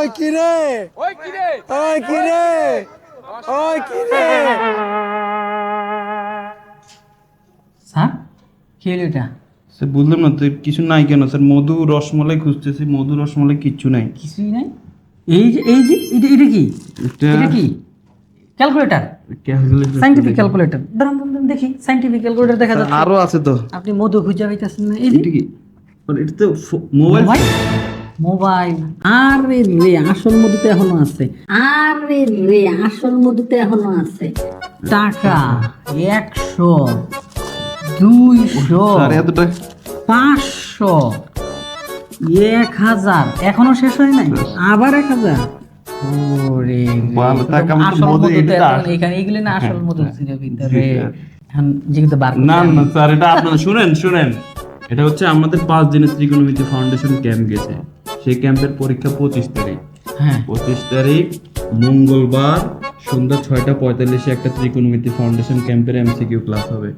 ওই কি রে ওই কি রে ওই কি রে ওই কি রে স্যার কি হলো এটা? স্যার বুঝলাম না তো কিছু নাই কেন? স্যার মধু রসমলাই খুঁজতেছি মধু রসমলাই কিচ্ছু নাই। কিছুই নাই? এই যে এই যে এটা এটা কি? এটা কি? ক্যালকুলেটর? সাইন্টিফিক ক্যালকুলেটর দাঁড়ান দাঁড়ান, দেখি। সাইন্টিফিক ক্যালকুলেটর দেখা যাচ্ছে। আরও আছে তো। আপনি মধু খুঁজে পাইতেছেন না এই যে। কি? এটা তো মোবাইল মোবাইল। আরে রে আসল মধুতে এখনও আছে। আরে রে আসল মধুতে এখনও আছে। টাকা একশো দুইশো পাঁচশো এক হাজার। এখনও শেষ হয় নাই? আবার এক হাজার? ওরে এখন আসল। এখানে এগুলি না আসল হ্যাঁ, মধু হ্যাঁ। ছিল ভিতরে জি, স্যার। এখন যেহেতু বার করতে না না স্যার এটা আপনারা শুনেন শুনেন। এটা হচ্ছে আমাদের পাঁচ দিনের ত্রিকোণমিতি ফাউন্ডেশন ক্যাম্প গেছে। সেই ক্যাম্পের পরীক্ষা পঁচিশ তারিখ। হ্যাঁ। পঁচিশ তারিখ মঙ্গলবার সন্ধ্যা ছয়টা পঁয়তাল্লিশে একটা ত্রিকোণমিতি ফাউন্ডেশন ক্যাম্পের এমসিকিউ ক্লাস হবে।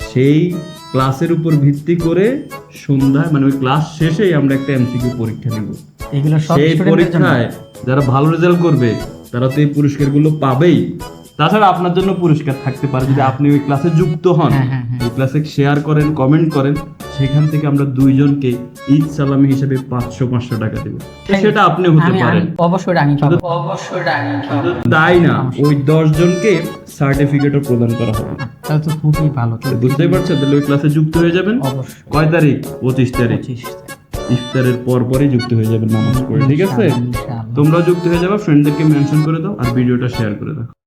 সেই ক্লাসের উপর ভিত্তি করে সন্ধ্যায় মানে ওই ক্লাস শেষেই আমরা একটা এমসিকিউ পরীক্ষা নেব। এগুলো সেই পরীক্ষায় যারা ভালো রেজাল্ট করবে তারা তো এই পুরস্কারগুলো পাবেই। তাছাড়া আপনার জন্য পুরস্কার থাকতে পারে যদি আপনি ওই ক্লাসে যুক্ত হন। হ্যাঁ, হ্যাঁ, হ্যাঁ। ওই ক্লাসে শেয়ার করেন কমেন্ট করেন। সেখান থেকে আমরা দুইজনকে ঈদ সালামি হিসেবে পাঁচশো পাঁচশো টাকা দেবো। সেটা আপনি হতে পারেন। অবশ্যই অবশ্যই তাই না ওই দশ জনকে সার্টিফিকেটও প্রদান করা হবে। তাহলে তো খুবই ভালো। তো বুঝতেই পারছেন? তাহলে ওই ক্লাসে যুক্ত হয়ে যাবেন? অবশ্যই। কয় তারিখ? পঁচিশ তারিখ। ইফতারের পর পরই যুক্ত হয়ে যাবেন নামাজ পড়ে। ঠিক আছে? ইনশাআল্লাহ। তোমরাও যুক্ত হয়ে যাবে ফ্রেন্ডদেরকে মেনশন করে দাও আর ভিডিওটা শেয়ার করে দাও।